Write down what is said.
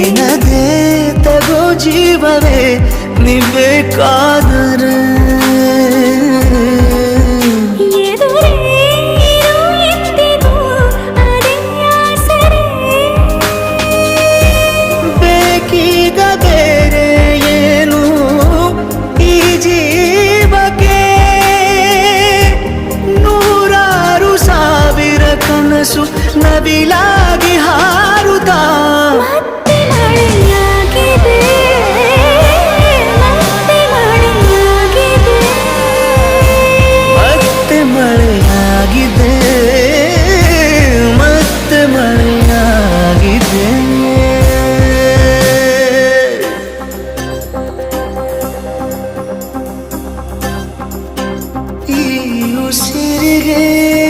ದಿನದೇ ತಗೋ ಜೀವವೇ ನಿಂಬೆ ಕಾದರೆ. ಬೇಕೀಗ ಬೇರೆ ಏನು ಈ ಜೀವಕ್ಕೆ? ನೂರಾರು ಸಾವಿರ ಕನಸು ನವಿಲಾಗಿ ಹಾ খুশির রে